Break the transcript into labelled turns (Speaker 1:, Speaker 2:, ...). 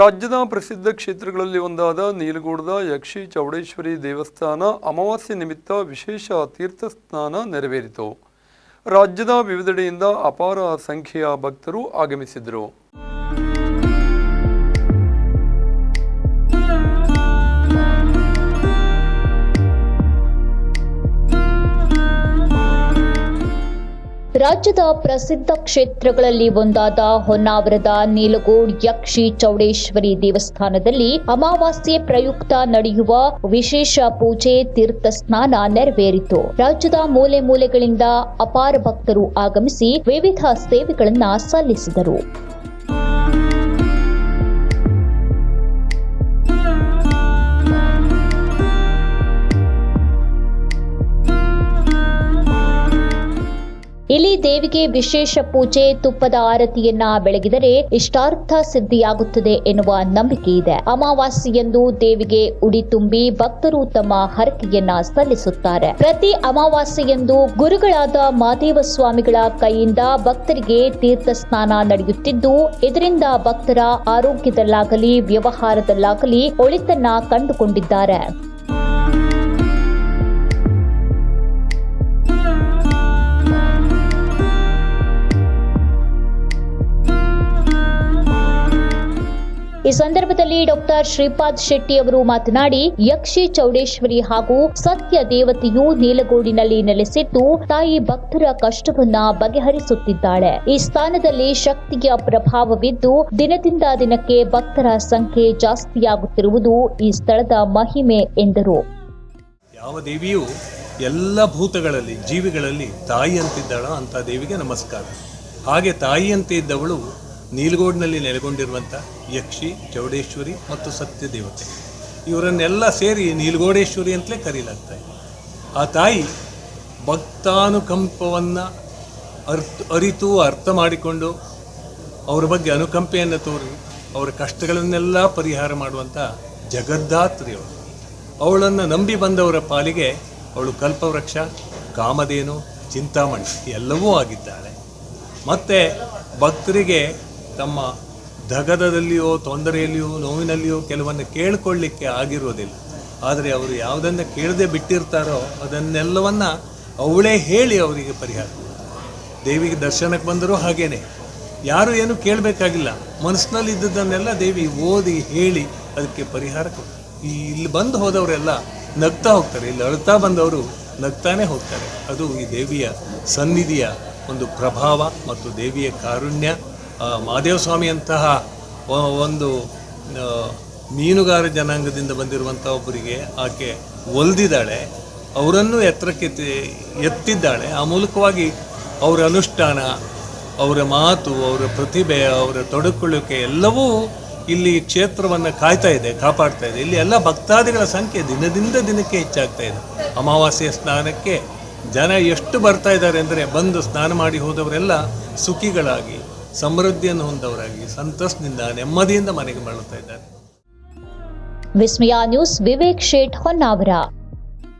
Speaker 1: ರಾಜ್ಯದ ಪ್ರಸಿದ್ಧ ಕ್ಷೇತ್ರಗಳಲ್ಲಿ ಒಂದಾದ ನೀಲಗೋಡದ ಯಕ್ಷಿ ಚೌಡೇಶ್ವರಿ ದೇವಸ್ಥಾನ ಅಮಾವಾಸ್ಯೆ ನಿಮಿತ್ತ ವಿಶೇಷ ತೀರ್ಥ ಸ್ನಾನ ನೆರವೇರಿತು. ರಾಜ್ಯದ ವಿವಿಧೆಡೆಯಿಂದ ಅಪಾರ ಸಂಖ್ಯೆಯ ಭಕ್ತರು ಆಗಮಿಸಿದರು
Speaker 2: ರಾಜ್ಯದ ಪ್ರಸಿದ್ಧ ಕ್ಷೇತ್ರಗಳಲ್ಲಿ ಒಂದಾದ ಹೊನ್ನಾವರದ ನೀಲಗೋಡ್ ಯಕ್ಷಿ ಚೌಡೇಶ್ವರಿ ದೇವಸ್ಥಾನದಲ್ಲಿ ಅಮಾವಾಸ್ಯೆ ಪ್ರಯುಕ್ತ ನಡೆಯುವ ವಿಶೇಷ ಪೂಜೆ ತೀರ್ಥ ಸ್ನಾನ ನೆರವೇರಿತು. ರಾಜ್ಯದ ಮೂಲೆ ಮೂಲೆಗಳಿಂದ ಅಪಾರ ಭಕ್ತರು ಆಗಮಿಸಿ ವಿವಿಧ ಸೇವೆಗಳನ್ನು ಸಲ್ಲಿಸಿದರು. ಇಲ್ಲಿ ದೇವಿಗೆ ವಿಶೇಷ ಪೂಜೆ, ತುಪ್ಪದ ಆರತಿಯನ್ನ ಬೆಳಗಿದರೆ ಇಷ್ಟಾರ್ಥ ಸಿದ್ಧಿಯಾಗುತ್ತದೆ ಎನ್ನುವ ನಂಬಿಕೆ ಇದೆ. ಅಮಾವಾಸ್ಯೆಯಂದು ದೇವಿಗೆ ಉಡಿ ತುಂಬಿ ಭಕ್ತರು ತಮ್ಮ ಹರಕೆಯನ್ನ ಸಲ್ಲಿಸುತ್ತಾರೆ. ಪ್ರತಿ ಅಮಾವಾಸ್ಯೆಯಂದು ಗುರುಗಳಾದ ಮಾದೇವ ಸ್ವಾಮಿಗಳ ಕೈಯಿಂದ ಭಕ್ತರಿಗೆ ತೀರ್ಥ ಸ್ನಾನ ನಡೆಯುತ್ತಿದ್ದು, ಇದರಿಂದ ಭಕ್ತರ ಆರೋಗ್ಯದಲ್ಲಾಗಲಿ, ವ್ಯವಹಾರದಲ್ಲಾಗಲಿ ಒಳಿತನ್ನ ಕಂಡುಕೊಂಡಿದ್ದಾರೆ. ಈ ಸಂದರ್ಭದಲ್ಲಿ ಡಾಕ್ಟರ್ ಶ್ರೀಪಾದ್ ಶೆಟ್ಟಿ ಅವರು ಮಾತನಾಡಿ, ಯಕ್ಷಿ ಚೌಡೇಶ್ವರಿ ಹಾಗೂ ಸತ್ಯ ದೇವತೆಯು ನೀಲಗೋಡಿನಲ್ಲಿ ನೆಲೆಸಿದ್ದು, ತಾಯಿ ಭಕ್ತರ ಕಷ್ಟವನ್ನ ಬಗೆಹರಿಸುತ್ತಿದ್ದಾಳೆ. ಈ ಸ್ಥಾನದಲ್ಲಿ ಶಕ್ತಿಯ ಪ್ರಭಾವವಿದ್ದು, ದಿನದಿಂದ ದಿನಕ್ಕೆ ಭಕ್ತರ ಸಂಖ್ಯೆ ಜಾಸ್ತಿಯಾಗುತ್ತಿರುವುದು ಈ ಸ್ಥಳದ ಮಹಿಮೆ ಎಂದರು.
Speaker 3: ಯಾವ ದೇವಿಯು ಎಲ್ಲ ಭೂತಗಳಲ್ಲಿ, ಜೀವಿಗಳಲ್ಲಿ ತಾಯಿ ಅಂತ ದೇವಿಗೆ ನಮಸ್ಕಾರ. ಹಾಗೆ ತಾಯಿಯಂತೆ ಇದ್ದವಳು ನೀಲಗೋಡ್ನಲ್ಲಿ ನೆಲೆಗೊಂಡಿರುವಂಥ ಯಕ್ಷಿ, ಚೌಡೇಶ್ವರಿ ಮತ್ತು ಸತ್ಯ ದೇವತೆ ಇವರನ್ನೆಲ್ಲ ಸೇರಿ ನೀಲ್ಗೋಡೇಶ್ವರಿ ಅಂತಲೇ ಕರೀಲಾಗ್ತಾ ಇದೆ. ಆ ತಾಯಿ ಭಕ್ತಾನುಕಂಪವನ್ನು ಅರ್ಥ, ಅರಿತು ಅರ್ಥ ಮಾಡಿಕೊಂಡು ಅವರ ಬಗ್ಗೆ ಅನುಕಂಪೆಯನ್ನು ತೋರಿ ಅವರ ಕಷ್ಟಗಳನ್ನೆಲ್ಲ ಪರಿಹಾರ ಮಾಡುವಂಥ ಜಗದ್ದಾತ್ರಿ ಅವಳು. ಅವಳನ್ನು ನಂಬಿ ಬಂದವರ ಪಾಲಿಗೆ ಅವಳು ಕಲ್ಪವೃಕ್ಷ, ಕಾಮಧೇನು, ಚಿಂತಾಮಣಿ ಎಲ್ಲವೂ ಆಗಿದ್ದಾಳೆ. ಮತ್ತು ಭಕ್ತರಿಗೆ ತಮ್ಮ ಧಗದಲ್ಲಿಯೋ ತೊಂದರೆಯಲ್ಲಿಯೋ, ನೋವಿನಲ್ಲಿಯೋ ಕೆಲವನ್ನು ಕೇಳಿಕೊಳ್ಳಿಕ್ಕೆ ಆಗಿರೋದಿಲ್ಲ. ಆದರೆ ಅವರು ಯಾವುದನ್ನು ಕೇಳದೆ ಬಿಟ್ಟಿರ್ತಾರೋ ಅದನ್ನೆಲ್ಲವನ್ನು ಅವಳೇ ಹೇಳಿ ಅವರಿಗೆ ಪರಿಹಾರ ದೇವಿಗೆ ದರ್ಶನಕ್ಕೆ ಬಂದರೂ ಹಾಗೇನೆ. ಯಾರು ಏನು ಕೇಳಬೇಕಾಗಿಲ್ಲ. ಮನಸ್ಸಿನಲ್ಲಿ ಇದ್ದದ್ದನ್ನೆಲ್ಲ ದೇವಿ ಓದಿ ಹೇಳಿ ಅದಕ್ಕೆ ಪರಿಹಾರ ಕೊಡ್ತಾರೆ. ಇಲ್ಲಿ ಬಂದು ಹೋದವರೆಲ್ಲ ನಗ್ತಾ ಹೋಗ್ತಾರೆ. ಇಲ್ಲಿ ಅಳ್ತಾ ಬಂದವರು ನಗ್ತಾನೆ ಹೋಗ್ತಾರೆ. ಅದು ಈ ದೇವಿಯ ಸನ್ನಿಧಿಯ ಒಂದು ಪ್ರಭಾವ ಮತ್ತು ದೇವಿಯ ಕಾರುಣ್ಯ. ಮಹಾದೇವ ಸ್ವಾಮಿಯಂತಹ ಒಂದು ಮೀನುಗಾರ ಜನಾಂಗದಿಂದ ಬಂದಿರುವಂಥ ಒಬ್ಬರಿಗೆ ಆಕೆ ಒಲ್ದಿದ್ದಾಳೆ, ಅವರನ್ನು ಎತ್ತರಕ್ಕೆ ಎತ್ತಿದ್ದಾಳೆ. ಆ ಮೂಲಕವಾಗಿ ಅವರ ಅನುಷ್ಠಾನ, ಅವರ ಮಾತು, ಅವರ ಪ್ರತಿಭೆ, ಅವರ ತೊಡಕೊಳ್ಳಿಕೆ ಎಲ್ಲವೂ ಇಲ್ಲಿ ಕ್ಷೇತ್ರವನ್ನು ಕಾಯ್ತಾ ಇದೆ, ಕಾಪಾಡ್ತಾ ಇದೆ. ಇಲ್ಲಿ ಎಲ್ಲ ಭಕ್ತಾದಿಗಳ ಸಂಖ್ಯೆ ದಿನದಿಂದ ದಿನಕ್ಕೆ ಹೆಚ್ಚಾಗ್ತಾ ಇದೆ. ಅಮಾವಾಸ್ಯೆ ಸ್ನಾನಕ್ಕೆ ಜನ ಎಷ್ಟು ಬರ್ತಾ ಇದ್ದಾರೆ ಅಂದರೆ ಬಂದು ಸ್ನಾನ ಮಾಡಿ ಹೋದವರೆಲ್ಲ ಸುಖಿಗಳಾಗಿ ಸಮೃದ್ಧಿಯನ್ನು ಹೊಂದವರಾಗಿ ಸಂತಸದಿಂದ ನೆಮ್ಮದಿಯಿಂದ ಮನೆಗೆ ಮರಳುತ್ತಾ ಇದ್ದಾರೆ.
Speaker 2: ವಿಸ್ಮಯ ನ್ಯೂಸ್ ವಿವೇಕ್ ಶೇಟ್ ಹೊನ್ನಾವರ.